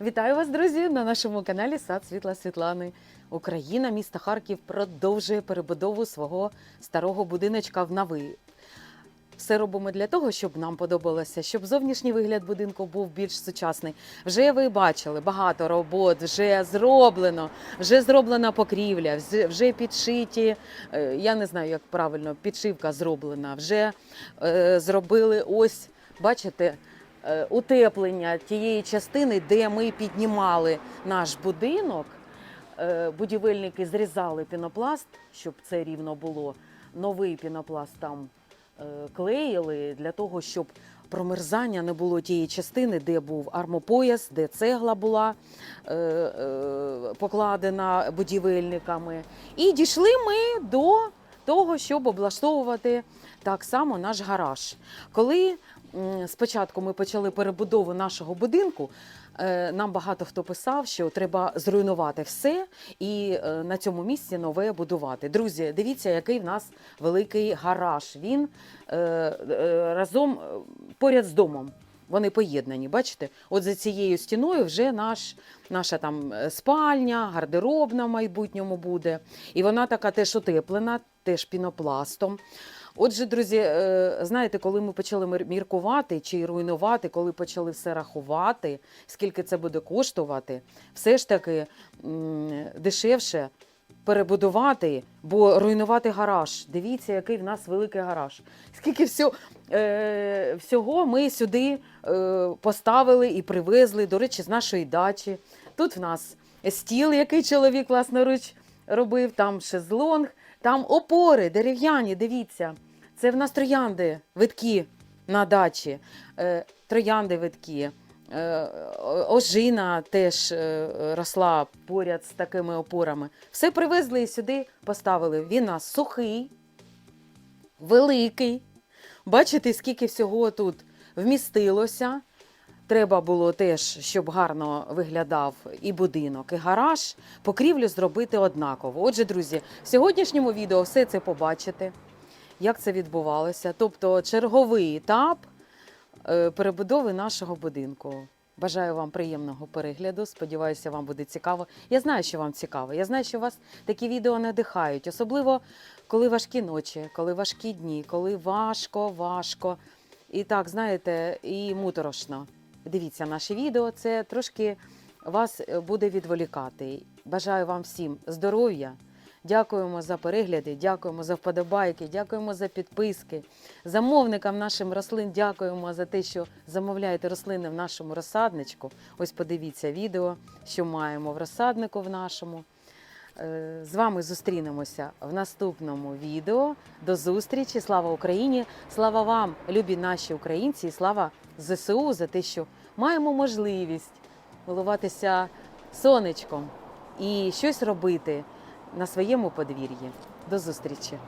Вітаю вас, друзі, на нашому каналі Сад Світла Світлани. Україна, місто Харків продовжує перебудову свого старого будиночка в новий. Все робимо для того, щоб нам подобалося, щоб зовнішній вигляд будинку був більш сучасний. Вже ви бачили багато робот, вже зроблено, вже зроблена покрівля, вже підшиті. е, Я не знаю, як правильно, підшивка зроблена. Вже е, зробили ось, бачите, утеплення тієї частини, де ми піднімали наш будинок. Е, Будівельники зрізали пінопласт, щоб це рівно було. Новий пінопласт там е, клеїли для того, щоб промерзання не було тієї частини, де був армопояс, де цегла була е, е, покладена будівельниками. І дійшли ми до того, щоб облаштовувати так само наш гараж. Коли спочатку ми почали перебудову нашого будинку, е, нам багато хто писав, що треба зруйнувати все і е, на цьому місці нове будувати. Друзі, дивіться, який в нас великий гараж. Він е, разом поряд з домом. Вони поєднані, бачите? От за цією стіною вже наш, наша там спальня, гардеробна в майбутньому буде. І вона така теж утеплена, теж пінопластом. Отже, друзі, е, знаєте, коли ми почали міркувати чи руйнувати, коли почали все рахувати, скільки це буде коштувати, все ж таки дешевше перебудувати, бо руйнувати гараж. Дивіться, який в нас великий гараж. Скільки всього, е, всього ми сюди е, поставили і привезли, до речі, з нашої дачі. Тут в нас стіл, який чоловік власноруч робив, там шезлонг, там опори дерев'яні, дивіться. Це в нас троянди витки на дачі, е, троянди витки. Е, Ожина теж е, росла поряд з такими опорами. Все привезли і сюди поставили. Він у нас сухий, великий. Бачите, скільки всього тут вмістилося. Треба було теж, щоб гарно виглядав і будинок, і гараж. Покрівлю зробити однаково. Отже, друзі, в сьогоднішньому відео все це побачите, як це відбувалося. Тобто черговий етап е, перебудови нашого будинку. Бажаю вам приємного перегляду. Сподіваюся, вам буде цікаво. Я знаю, що вам цікаво. Я знаю, що вас такі відео надихають, особливо коли важкі ночі, коли важкі дні, коли важко, важко. І так, знаєте, і муторошно. Дивіться наші відео, це трошки вас е, буде відволікати. Бажаю вам всім здоров'я. Дякуємо за перегляди, дякуємо за вподобайки, дякуємо за підписки. Замовникам нашим рослин дякуємо за те, що замовляєте рослини в нашому розсадничку. Ось подивіться відео, що маємо в розсаднику в нашому. Е, З вами зустрінемося в наступному відео. До зустрічі! Слава Україні! Слава вам, любі наші українці, і слава ЗСУ за те, що маємо можливість милуватися сонечком і щось робити на своєму подвір'ї. До зустрічі!